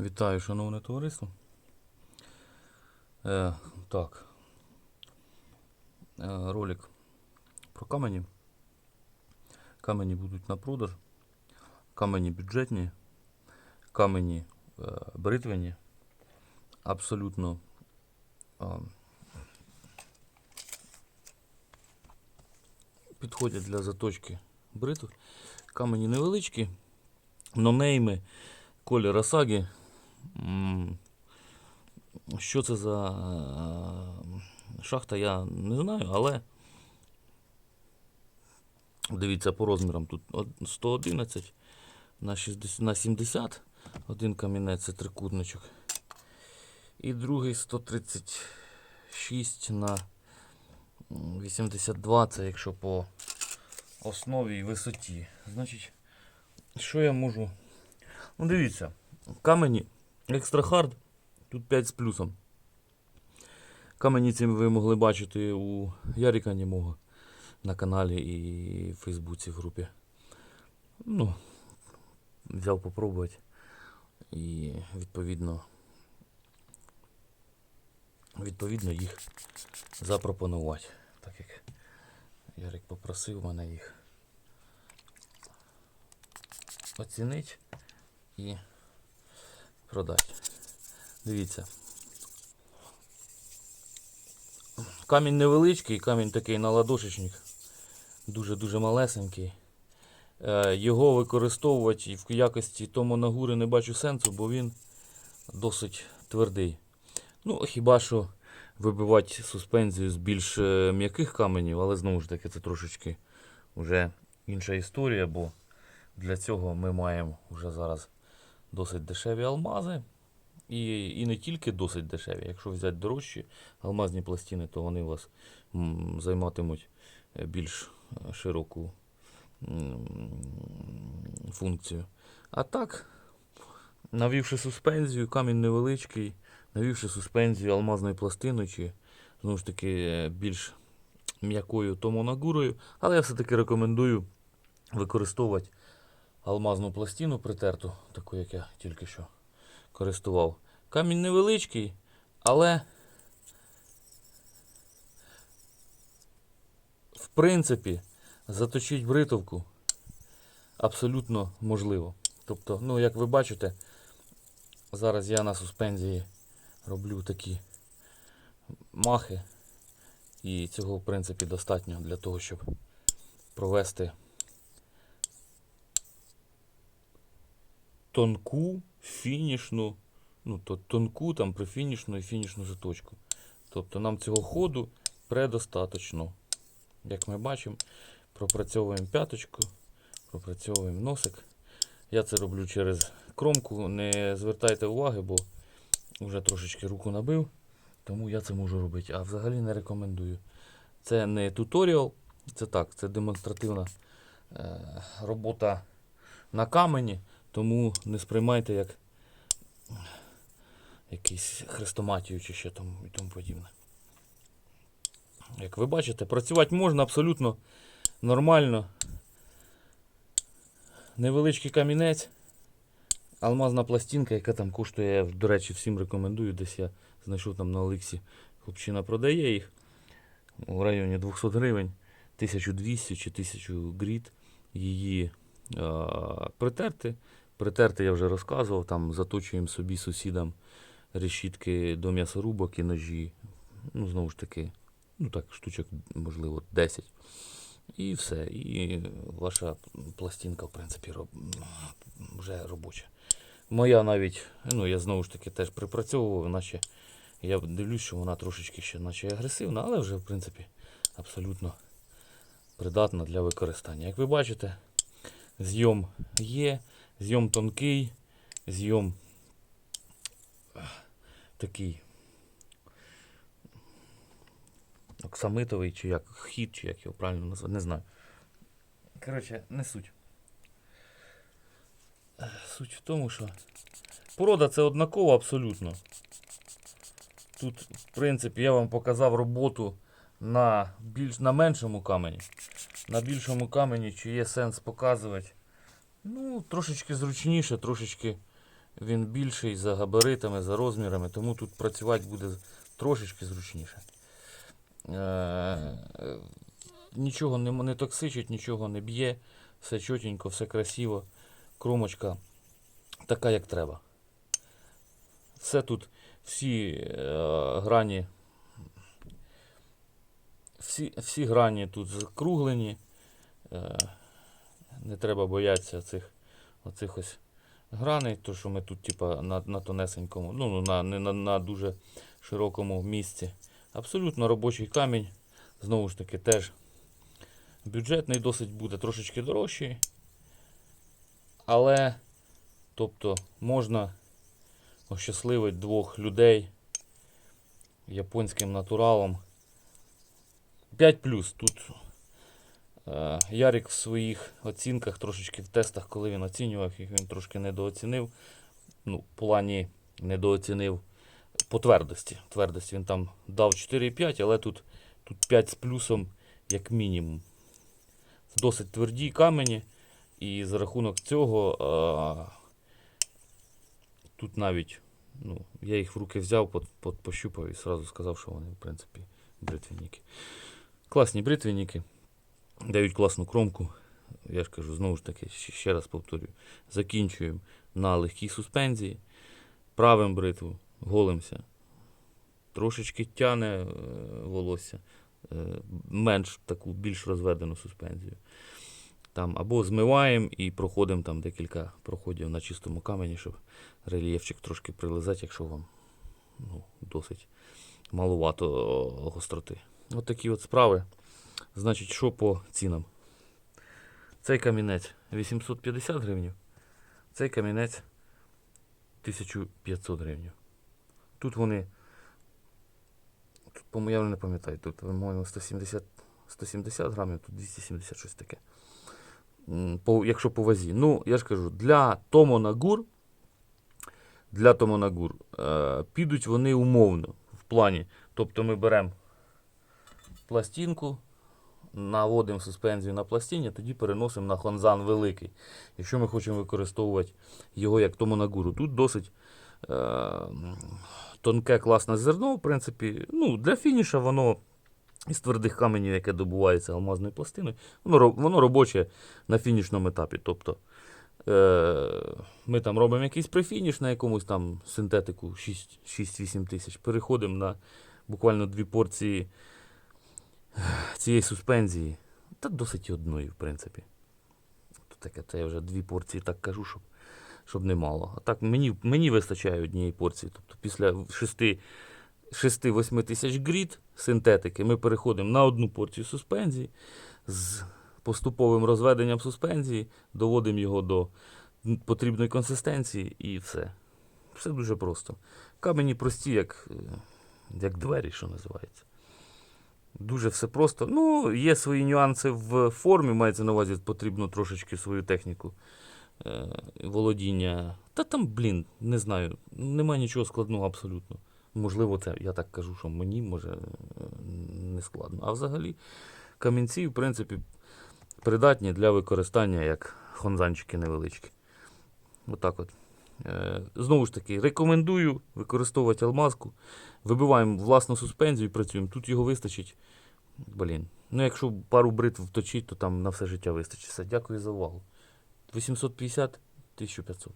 Вітаю, шановне товариство. Е, так. Е, ролик про камені. Камені будуть на продаж. Камені бюджетні, камені е, бритвені. Абсолютно е, підходять для заточки бритв. Камені невеличкі, нонейми, колір Асагі. Що це за е, шахта, я не знаю, але дивіться по розмірам тут од- 111 на 60, на 70. Один камінець це трикутничок. І другий 136 на 82, це якщо по основі і висоті. Значить, що я можу. Ну, дивіться, камені екстра хард, тут 5 з плюсом. Камені ці ви могли бачити у Яріка Німого на каналі і в Фейсбуці в групі. Ну, взяв попробувати і відповідно, відповідно їх запропонувати. Так як Ярик попросив мене їх оцінити і продати. Дивіться. Камінь невеличкий, камінь такий на ладошечник. Дуже-дуже малесенький. Е, Його використовувати в якості томонагури не бачу сенсу, бо він досить твердий. Ну, хіба що вибивати суспензію з більш е, м'яких каменів, але знову ж таки це трошечки вже інша історія, бо для цього ми маємо вже зараз досить дешеві алмази. І, і не тільки досить дешеві. Якщо взяти дорожчі алмазні пластини, то вони у вас займатимуть е, більш е, широку функцію. А так, навівши суспензію, камінь невеличкий, навівши суспензію алмазною пластиною, чи знову ж таки е, більш м'якою томонагурою, але я все-таки рекомендую використовувати алмазну пластину притерту, таку, як я тільки що користував. Камінь невеличкий, але в принципі заточити бритовку абсолютно можливо. Тобто, ну, як ви бачите, зараз я на суспензії роблю такі махи, і цього в принципі достатньо для того, щоб провести тонку фінішну, ну, то тонку там прифінішну і фінішну заточку. Тобто нам цього ходу предостаточно. Як ми бачимо, пропрацьовуємо п'яточку, пропрацьовуємо носик. Я це роблю через кромку. Не звертайте уваги, бо вже трошечки руку набив, тому я це можу робити. А взагалі не рекомендую. Це не туторіал, це так, це демонстративна е, робота на камені. Тому не сприймайте як якийсь хрестоматію чи що там і тому подібне. Як ви бачите, працювати можна абсолютно нормально. Невеличкий камінець, алмазна пластинка, яка там коштує, я, до речі, всім рекомендую. Десь я знайшов там на Олексі. Хлопчина продає їх у районі 200 гривень, 1200 чи 1000 гріт. Її а, притерти. Притерти я вже розказував, там заточуємо собі сусідам решітки до м'ясорубок і ножі. Ну, знову ж таки, ну так, штучок, можливо, 10. І все. І ваша пластинка, в принципі, роб... вже робоча. Моя навіть, ну я знову ж таки теж припрацьовував, наче я дивлюсь, що вона трошечки ще наче агресивна, але вже, в принципі, абсолютно придатна для використання. Як ви бачите, зйом є, зйом тонкий, зйом такий оксамитовий, чи як хід, чи як його правильно назвати, не знаю. Коротше, не суть. Е, Суть в тому, що порода це однакова абсолютно. Тут, в принципі, я вам показав роботу на, більш, на меншому камені. На більшому камені, чи є сенс показувати. Ну, трошечки зручніше, трошечки Він більший за габаритами, за розмірами, тому тут працювати буде трошечки зручніше. Е, Нічого не, не токсичить, нічого не б'є, все чотенько, все красиво. Кромочка така, як треба. Все тут, всі е, грані, всі, всі грані тут закруглені. Е, не треба боятися цих оцих ось граней, то що ми тут, типа, на, на тонесенькому, ну, ну, на, не на, на дуже широкому місці. Абсолютно робочий камінь. Знову ж таки, теж бюджетний досить буде, трошечки дорожчий. Але, тобто, можна ощасливити двох людей японським натуралом. 5 плюс. Тут е, Ярик в своїх оцінках, трошечки в тестах, коли він оцінював, їх він трошки недооцінив. Ну, в плані недооцінив по твердості. Твердості він там дав 4,5, але тут, тут 5 з плюсом як мінімум. Досить тверді камені. І за рахунок цього а, тут навіть ну, я їх в руки взяв, по, по, пощупав і одразу сказав, що вони, в принципі, бритвенники. Класні бритвенники, дають класну кромку. Я ж кажу, знову ж таки, ще, раз повторюю, закінчуємо на легкій суспензії, правим бритву, голимося. Трошечки тяне е, волосся, е, менш таку більш розведену суспензію. Там або змиваємо і проходимо там декілька проходів на чистому камені, щоб рельєфчик трошки прилизати, якщо вам ну, досить малувато гостроти. От такі от справи. Значить, що по цінам? Цей камінець 850 гривень, цей камінець 1500 гривень. Тут вони, тут, по-моєму, я не пам'ятаю, тут, по-моєму, 170, 170 грамів, тут 270 щось таке. По, якщо по вазі. Ну, я ж кажу, для Томонагур, для Томонагур е, підуть вони умовно в плані. Тобто ми беремо пластинку, наводимо суспензію на пластині, тоді переносимо на хонзан великий. Якщо ми хочемо використовувати його як Томонагуру. Тут досить е, тонке класне зерно, в принципі. Ну, для фініша воно із твердих каменів, яке добувається алмазною пластиною, воно, воно робоче на фінішному етапі. Тобто е, ми там робимо якийсь префініш на якомусь там синтетику 6-8 тисяч, переходимо на буквально дві порції цієї суспензії. Та досить одної, в принципі. Тут таке, це я вже дві порції так кажу, щоб, щоб не. А так мені, мені вистачає однієї порції. Тобто після 6-8 тисяч гріт синтетики ми переходимо на одну порцію суспензії з поступовим розведенням суспензії, доводимо його до потрібної консистенції і все. Все дуже просто. Камені прості, як, як двері, що називається. Дуже все просто. Ну, є свої нюанси в формі, мається на увазі, потрібно трошечки свою техніку е, володіння. Та там, блін, не знаю, немає нічого складного абсолютно. Можливо, це я так кажу, що мені може е, не складно. А взагалі, камінці, в принципі, придатні для використання як хонзанчики невеличкі. Отак от. Е, Знову ж таки, рекомендую використовувати алмазку. Вибиваємо власну суспензію і працюємо. Тут його вистачить. Блін. Ну, якщо пару бритв вточить, то там на все життя вистачить. Дякую за увагу. 850 1500.